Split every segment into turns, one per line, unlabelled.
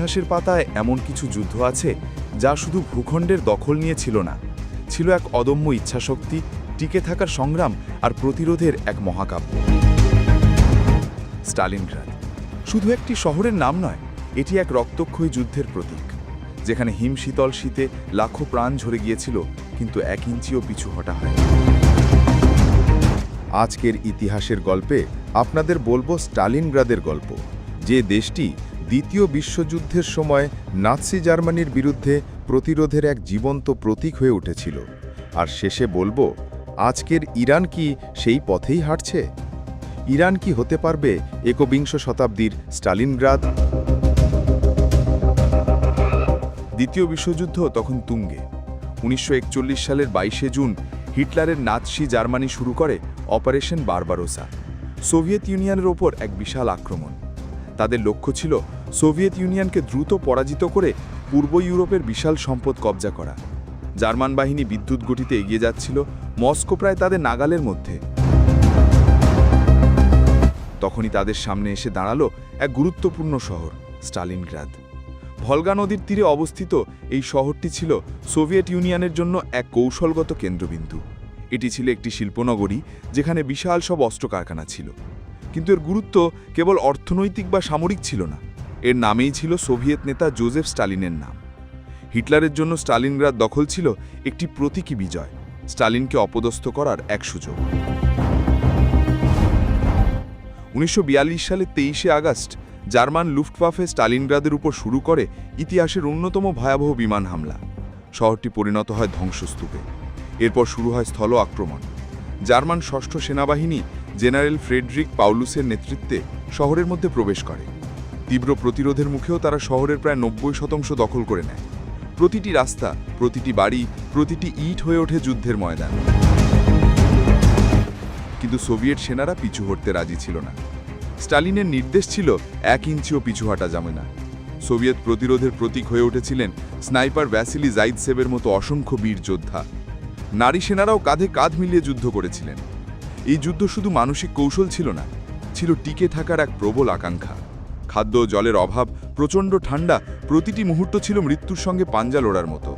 ইতিহাসের পাতায় এমন কিছু যুদ্ধ আছে যা শুধু ভূখণ্ডের দখল নিয়ে ছিল না, ছিল এক অদম্য ইচ্ছাশক্তি, টিকে থাকার সংগ্রাম আর প্রতিরোধের এক মহাকাব্য। স্টালিনগ্রাদ। শুধু একটি শহরের নাম নয়, এটি এক রক্তক্ষয়ী যুদ্ধের প্রতীক, যেখানে হিমশীতল শীতে লাখো প্রাণ ঝরে গিয়েছিল, কিন্তু এক ইঞ্চিও পিছু হটা হয়
আজকের ইতিহাসের গল্পে আপনাদের বলব স্টালিনগ্রাদের গল্প, যে দেশটি দ্বিতীয় বিশ্বযুদ্ধের সময় নাৎসি জার্মানির বিরুদ্ধে প্রতিরোধের এক জীবন্ত প্রতীক হয়ে উঠেছিল। আর শেষে বলব, আজকের ইরান কি সেই পথেই হাঁটছে? ইরান কি হতে পারবে একবিংশ শতাব্দীর স্টালিনগ্রাদ?
দ্বিতীয় বিশ্বযুদ্ধ তখন তুঙ্গে। উনিশশো একচল্লিশ সালের বাইশে জুন হিটলারের নাৎসি জার্মানি শুরু করে অপারেশন বারবারোসা। সোভিয়েত ইউনিয়নের ওপর এক বিশাল আক্রমণ। তাদের লক্ষ্য ছিল সোভিয়েত ইউনিয়নকে দ্রুত পরাজিত করে পূর্ব ইউরোপের বিশাল সম্পদ কবজা করা। জার্মান বাহিনী বিদ্যুৎ গতিতে এগিয়ে যাচ্ছিল, মস্কো প্রায় তাদের নাগালের মধ্যে। তখনই তাদের সামনে এসে দাঁড়াল এক গুরুত্বপূর্ণ শহর, স্টালিনগ্রাদ। ভলগা নদীর তীরে অবস্থিত এই শহরটি ছিল সোভিয়েত ইউনিয়নের জন্য এক কৌশলগত কেন্দ্রবিন্দু। এটি ছিল একটি শিল্পনগরী, যেখানে বিশাল সব অস্ত্র কারখানা ছিল। কিন্তু এর গুরুত্ব কেবল অর্থনৈতিক বা সামরিক ছিল না। এর নামেই ছিল সোভিয়েত নেতা জোজেফ স্টালিনের নাম। হিটলারের জন্য স্টালিনগ্রাদ দখল ছিল একটি প্রতীকী বিজয়, স্টালিনকে অপদস্থ করার এক সুযোগ। উনিশশো সালে তেইশে আগস্ট, জার্মান লুফটওয়াফে স্টালিনগ্রাদের উপর শুরু করে ইতিহাসের অন্যতম ভয়াবহ বিমান হামলা। শহরটি পরিণত হয় ধ্বংসস্তূপে। এরপর শুরু হয় স্থল আক্রমণ। জার্মান ষষ্ঠ সেনাবাহিনী জেনারেল ফ্রেডরিক পাউলুসের নেতৃত্বে শহরের মধ্যে প্রবেশ করে। তীব্র প্রতিরোধের মুখেও তারা শহরের প্রায় নব্বই শতাংশ দখল করে নেয়। প্রতিটি রাস্তা, প্রতিটি বাড়ি, প্রতিটি ইট হয়ে ওঠে যুদ্ধের ময়দান। কিন্তু সোভিয়েত সেনারা পিছু হটতে রাজি ছিল না। স্টালিনের নির্দেশ ছিল এক ইঞ্চিও পিছু হাঁটা যাবে না। সোভিয়েত প্রতিরোধের প্রতীক হয়ে উঠেছিলেন স্নাইপার ভ্যাসিলি জাইদসেবের মতো অসংখ্য বীর যোদ্ধা। নারী সেনারাও কাঁধে কাঁধ মিলিয়ে যুদ্ধ করেছিলেন। এই যুদ্ধ শুধু মানসিক কৌশল ছিল না, ছিল টিকে থাকার এক প্রবল আকাঙ্ক্ষা। খাদ্য জলের অভাব, প্রচণ্ড ঠান্ডা প্রতিটি মুহূর্ত ছিল মৃত্যুর সঙ্গে পাঞ্জা লড়ার মতো।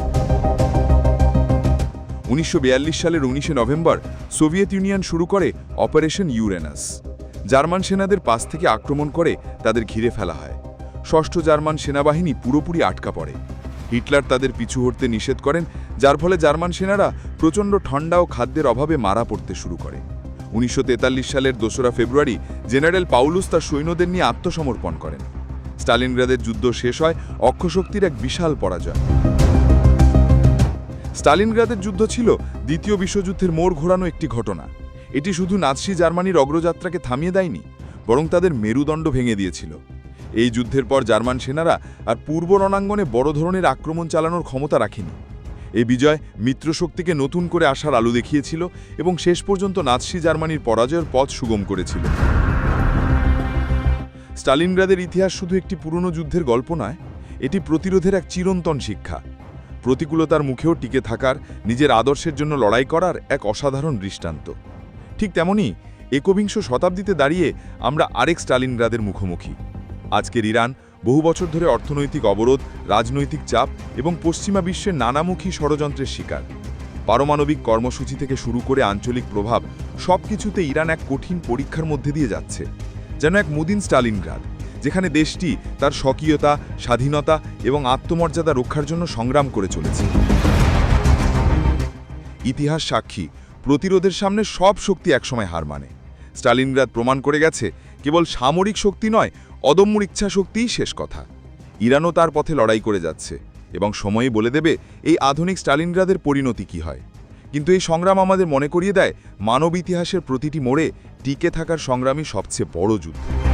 উনিশশো সালের উনিশে নভেম্বর, সোভিয়েত ইউনিয়ন শুরু করে অপারেশন ইউরেনাস। জার্মান সেনাদের পাশ থেকে আক্রমণ করে তাদের ঘিরে ফেলা হয়। ষষ্ঠ জার্মান সেনাবাহিনী পুরোপুরি আটকা পড়ে। হিটলার তাদের পিছু হটতে নিষেধ করেন, যার ফলে জার্মান সেনারা প্রচণ্ড ঠান্ডা ও খাদ্যের অভাবে মারা পড়তে শুরু করে। উনিশশো তেতাল্লিশ সালের দোসরা ফেব্রুয়ারি জেনারেল পাউলুস তার সৈন্যদের নিয়ে আত্মসমর্পণ করেন। স্টালিনগ্রাদের যুদ্ধ শেষ হয় অক্ষশক্তির এক বিশাল পরাজয়। স্টালিনগ্রাদের যুদ্ধ ছিল দ্বিতীয় বিশ্বযুদ্ধের মোড় ঘোরানো একটি ঘটনা। এটি শুধু নাৎসি জার্মানির অগ্রযাত্রাকে থামিয়ে দেয়নি, বরং তাদের মেরুদণ্ড ভেঙে দিয়েছিল। এই যুদ্ধের পর জার্মান সেনারা আর পূর্ব রণাঙ্গনে বড় ধরনের আক্রমণ চালানোর ক্ষমতা রাখেনি। এই বিজয় মিত্রশক্তিকে নতুন করে আসার আলো দেখিয়েছিল এবং শেষ পর্যন্ত নাৎসি জার্মানির পরাজয়ের পথ সুগম করেছিল। স্টালিনগ্রাদের ইতিহাস শুধু একটি পুরনো যুদ্ধের গল্প নয়, এটি প্রতিরোধের এক চিরন্তন শিক্ষা। প্রতিকূলতার মুখেও টিকে থাকার, নিজের আদর্শের জন্য লড়াই করার এক অসাধারণ দৃষ্টান্ত। ঠিক তেমনি একবিংশ শতাব্দীতে দাঁড়িয়ে আমরা আরেক স্টালিনগ্রাদের মুখোমুখি। আজকের ইরান বহু বছর ধরে অর্থনৈতিক অবরোধ, রাজনৈতিক চাপ এবং পশ্চিমা বিশ্বের নানামুখী ষড়যন্ত্রের শিকার। পারমাণবিক কর্মসূচি থেকে শুরু করে আঞ্চলিক প্রভাব সব কিছুতে ইরান এক কঠিন পরীক্ষার মধ্যে দিয়ে যাচ্ছে, যেন এক মুদিন স্টালিনগ্রাদ, যেখানে দেশটি তার স্বকীয়তা, স্বাধীনতা এবং আত্মমর্যাদা রক্ষার জন্য সংগ্রাম করে চলেছে। ইতিহাস সাক্ষী, প্রতিরোধের সামনে সব শক্তি একসময় হার মানে। স্টালিনগ্রাদ প্রমাণ করে গেছে, কেবল সামরিক শক্তি নয় অদম্য ইচ্ছা শক্তিই শেষ কথা। ইরানও তার পথে লড়াই করে যাচ্ছে এবং সময়ই বলে দেবে, এই আধুনিক স্টালিনগ্রাদের পরিণতি কি হয়। কিন্তু এই সংগ্রাম আমাদের মনে করিয়ে দেয়, মানব ইতিহাসের প্রতিটি মোড়ে টিকে থাকার সংগ্রামই সবচেয়ে বড় যুদ্ধ।